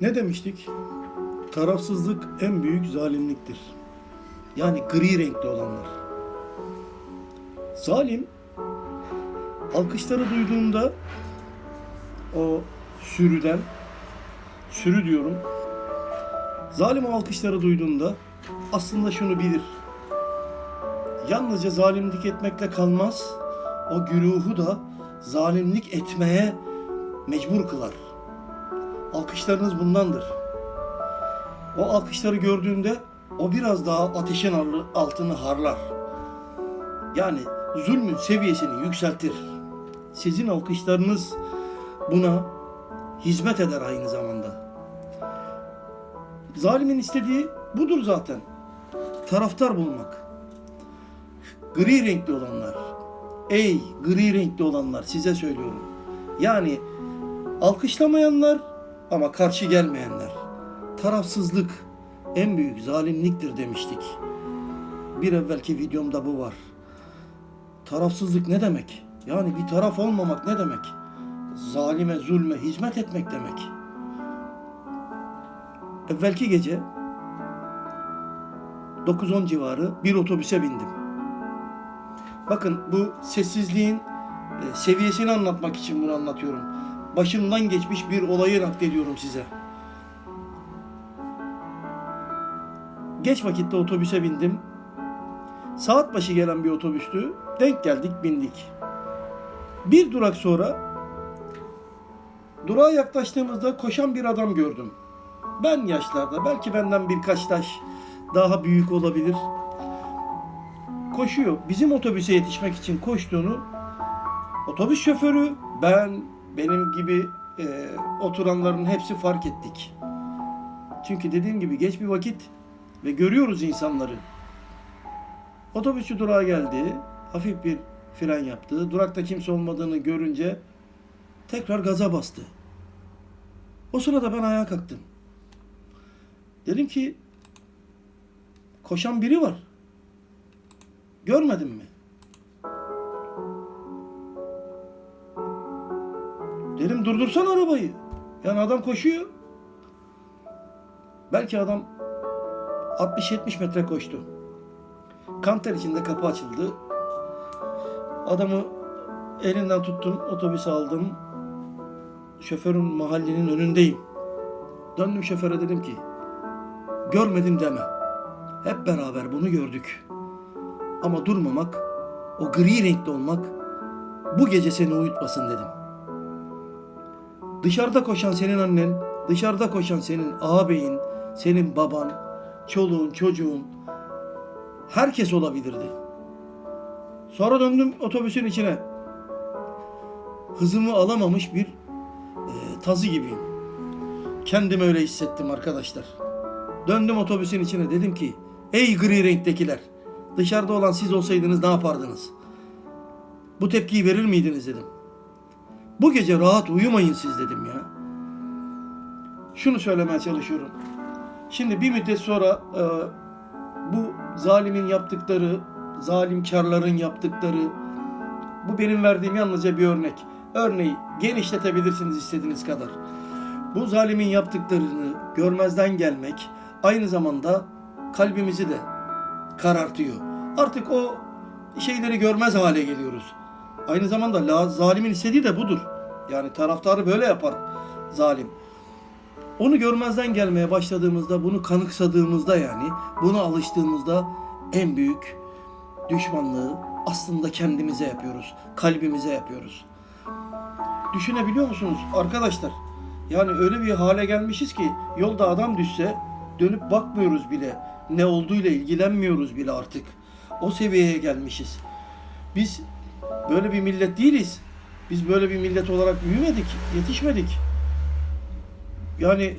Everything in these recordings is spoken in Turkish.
Ne demiştik? Tarafsızlık en büyük zalimliktir. Yani gri renkli olanlar. Zalim alkışları duyduğunda o sürüden sürü diyorum. Zalim alkışları duyduğunda aslında şunu bilir. Yalnızca zalimlik etmekle kalmaz. O güruhu da zalimlik etmeye mecbur kılar. Alkışlarınız bundandır. O alkışları gördüğünde o biraz daha ateşin altını harlar. Yani zulmün seviyesini yükseltir. Sizin alkışlarınız buna hizmet eder aynı zamanda. Zalimin istediği budur zaten. Taraftar bulmak. Gri renkli olanlar. Ey gri renkli olanlar size söylüyorum. Yani alkışlamayanlar ama karşı gelmeyenler. Tarafsızlık en büyük zalimliktir demiştik. Bir evvelki videomda bu var. Tarafsızlık ne demek? Yani bir taraf olmamak ne demek? Zalime, zulme hizmet etmek demek. Evvelki gece 9-10 civarı bir otobüse bindim. Bakın bu sessizliğin e, seviyesini anlatmak için bunu anlatıyorum. Başımdan geçmiş bir olayı naklediyorum size. Geç vakitte otobüse bindim. Saat başı gelen bir otobüstü. Denk geldik, bindik. Bir durak sonra durağa yaklaştığımızda koşan bir adam gördüm. Ben yaşlarda, belki benden birkaç taş daha büyük olabilir. Koşuyor. Bizim otobüse yetişmek için koştuğunu otobüs şoförü, ben, benim gibi e, oturanların hepsi fark ettik. Çünkü dediğim gibi geç bir vakit ve görüyoruz insanları. Otobüsçü durağa geldi. Hafif bir fren yaptı. Durakta kimse olmadığını görünce tekrar gaza bastı. O sırada ben ayağa kalktım. Dedim ki koşan biri var. Görmedin mi? Dedim durdursan arabayı. Yani adam koşuyor. Belki adam 60-70 metre koştu. Kanter içinde kapı açıldı. Adamı elinden tuttum, otobüse aldım. Şoförün mahallenin önündeyim. Döndüm şoföre dedim ki, görmedim deme. Hep beraber bunu gördük. Ama durmamak, o gri renkli olmak bu gece seni uyutmasın dedim. Dışarıda koşan senin annen, dışarıda koşan senin ağabeyin, senin baban, çoluğun, çocuğun, herkes olabilirdi. Sonra döndüm otobüsün içine. Hızımı alamamış bir e, tazı gibiyim. Kendimi öyle hissettim arkadaşlar. Döndüm otobüsün içine dedim ki ey gri renktekiler dışarıda olan siz olsaydınız ne yapardınız? Bu tepkiyi verir miydiniz dedim. Bu gece rahat uyumayın siz dedim ya. Şunu söylemeye çalışıyorum. Şimdi bir müddet sonra e, bu zalimin yaptıkları, zalimkarların yaptıkları, bu benim verdiğim yalnızca bir örnek. Örneği genişletebilirsiniz istediğiniz kadar. Bu zalimin yaptıklarını görmezden gelmek aynı zamanda kalbimizi de karartıyor. Artık o şeyleri görmez hale geliyoruz. Aynı zamanda la, zalimin istediği de budur. Yani taraftarı böyle yapar zalim. Onu görmezden gelmeye başladığımızda, bunu kanıksadığımızda yani, buna alıştığımızda en büyük düşmanlığı aslında kendimize yapıyoruz, kalbimize yapıyoruz. Düşünebiliyor musunuz arkadaşlar? Yani öyle bir hale gelmişiz ki yolda adam düşse dönüp bakmıyoruz bile. Ne olduğuyla ilgilenmiyoruz bile artık. O seviyeye gelmişiz. Biz böyle bir millet değiliz. Biz böyle bir millet olarak büyümedik, yetişmedik. Yani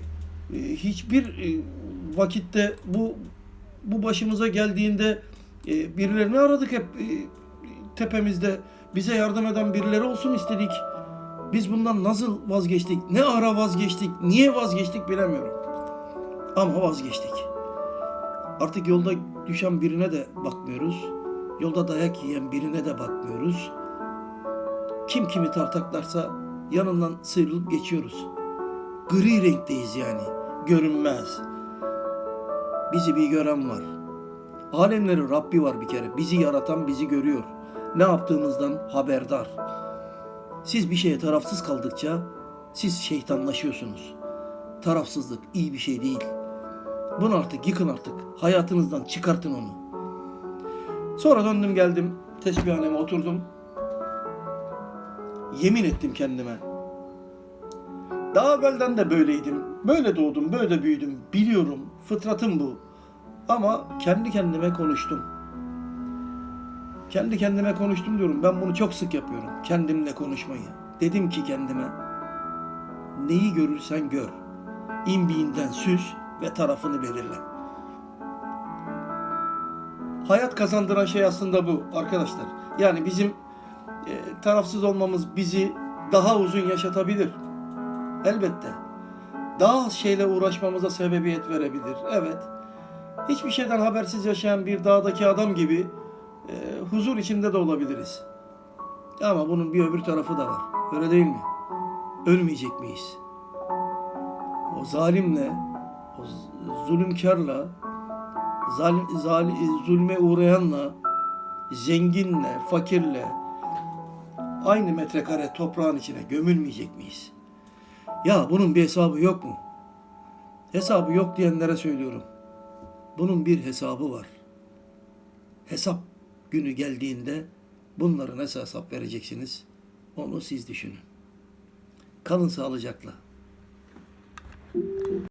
e, hiçbir e, vakitte bu bu başımıza geldiğinde e, birilerini aradık hep tepemizde. Bize yardım eden birileri olsun istedik. Biz bundan nasıl vazgeçtik? Ne ara vazgeçtik? Niye vazgeçtik bilemiyorum. Ama vazgeçtik. Artık yolda düşen birine de bakmıyoruz. Yolda dayak yiyen birine de bakmıyoruz. Kim kimi tartaklarsa yanından sıyrılıp geçiyoruz. Gri renkteyiz yani. Görünmez. Bizi bir gören var. Alemlerin Rabbi var bir kere. Bizi yaratan bizi görüyor. Ne yaptığımızdan haberdar. Siz bir şeye tarafsız kaldıkça siz şeytanlaşıyorsunuz. Tarafsızlık iyi bir şey değil. Bunu artık yıkın artık. Hayatınızdan çıkartın onu. Sonra döndüm geldim. Tesbihhaneme oturdum. Yemin ettim kendime. Daha evvelden de böyleydim. Böyle doğdum, böyle büyüdüm. Biliyorum, fıtratım bu. Ama kendi kendime konuştum. Kendi kendime konuştum diyorum. Ben bunu çok sık yapıyorum. Kendimle konuşmayı. Dedim ki kendime. Neyi görürsen gör. İnbiğinden süs ve tarafını belirle. Hayat kazandıran şey aslında bu arkadaşlar. Yani bizim e, tarafsız olmamız bizi daha uzun yaşatabilir. Elbette. Daha az şeyle uğraşmamıza sebebiyet verebilir. Evet. Hiçbir şeyden habersiz yaşayan bir dağdaki adam gibi e, huzur içinde de olabiliriz. Ama bunun bir öbür tarafı da var. Öyle değil mi? Ölmeyecek miyiz? O zalimle, o zulümkarla, zalim, zalim, zulme uğrayanla, zenginle, fakirle aynı metrekare toprağın içine gömülmeyecek miyiz? Ya bunun bir hesabı yok mu? Hesabı yok diyenlere söylüyorum. Bunun bir hesabı var. Hesap günü geldiğinde bunları nasıl hesap vereceksiniz? Onu siz düşünün. Kalın sağlıcakla.